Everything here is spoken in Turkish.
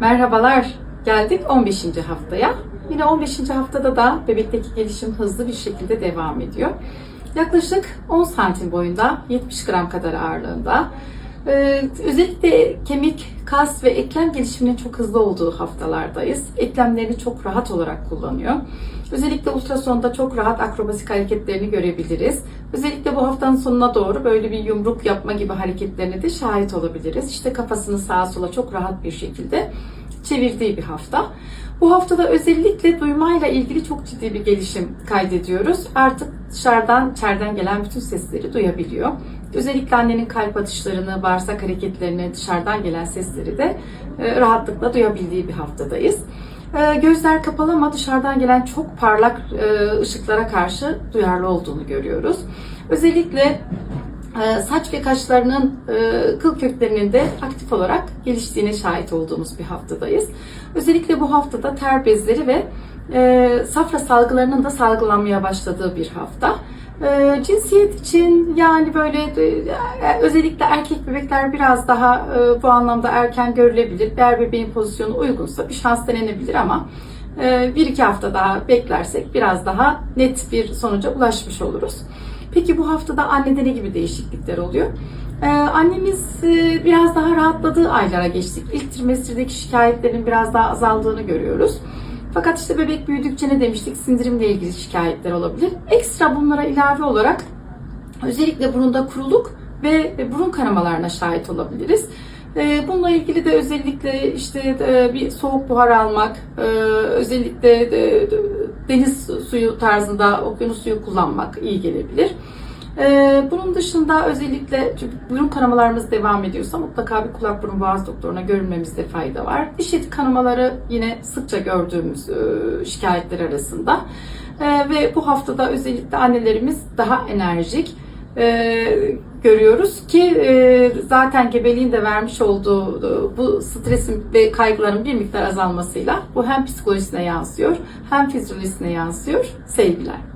Merhabalar. Geldik 15. haftaya. Yine 15. haftada da bebekteki gelişim hızlı bir şekilde devam ediyor. Yaklaşık 10 santim boyunda, 70 gram kadar ağırlığında. Ee, özellikle kemik, kas ve eklem gelişiminin çok hızlı olduğu haftalardayız. Eklemlerini çok rahat olarak kullanıyor. Özellikle ultrasonda çok rahat akrobasik hareketlerini görebiliriz. Özellikle bu haftanın sonuna doğru böyle bir yumruk yapma gibi hareketlerine de şahit olabiliriz. İşte kafasını sağa sola çok rahat bir şekilde çevirdiği bir hafta. Bu haftada özellikle duymayla ilgili çok ciddi bir gelişim kaydediyoruz. Artık dışarıdan, içeriden gelen bütün sesleri duyabiliyor. Özellikle annenin kalp atışlarını, bağırsak hareketlerini, dışarıdan gelen sesleri de e, rahatlıkla duyabildiği bir haftadayız. E, Gözler kapalı ama dışarıdan gelen çok parlak e, ışıklara karşı duyarlı olduğunu görüyoruz. Özellikle saç ve kaşlarının e, kıl köklerinin de aktif olarak geliştiğine şahit olduğumuz bir haftadayız. Özellikle bu haftada ter bezleri ve e, safra salgılarının da salgılanmaya başladığı bir hafta. E, cinsiyet için yani böyle özellikle erkek bebekler biraz daha bu anlamda erken görülebilir. Eğer bebeğin pozisyonu uygunsa bir şans denenebilir ama bir iki hafta daha beklersek biraz daha net bir sonuca ulaşmış oluruz. Peki bu haftada annede ne gibi değişiklikler oluyor? Ee, annemiz e, biraz daha rahatladığı aylara geçtik. İlk trimesterdeki şikayetlerin biraz daha azaldığını görüyoruz. Fakat işte bebek büyüdükçe ne demiştik? Sindirimle ilgili şikayetler olabilir. Ekstra bunlara ilave olarak özellikle burunda kuruluk ve burun kanamalarına şahit olabiliriz. Ee, Bununla ilgili de özellikle işte e, bir soğuk buhar almak, e, özellikle deniz suyu tarzında okyanus suyu kullanmak iyi gelebilir. Ee, Bunun dışında özellikle çünkü burun kanamalarımız devam ediyorsa mutlaka bir kulak burun boğaz doktoruna görünmemizde fayda var. Diş eti kanamaları yine sıkça gördüğümüz e, şikayetler arasında. Ee, Ve bu haftada özellikle annelerimiz daha enerjik, e, görüyoruz ki e, zaten gebeliğin de vermiş olduğu e, bu stresin ve kaygıların bir miktar azalmasıyla bu hem psikolojisine yansıyor hem fizyolojisine yansıyor. Sevgiler.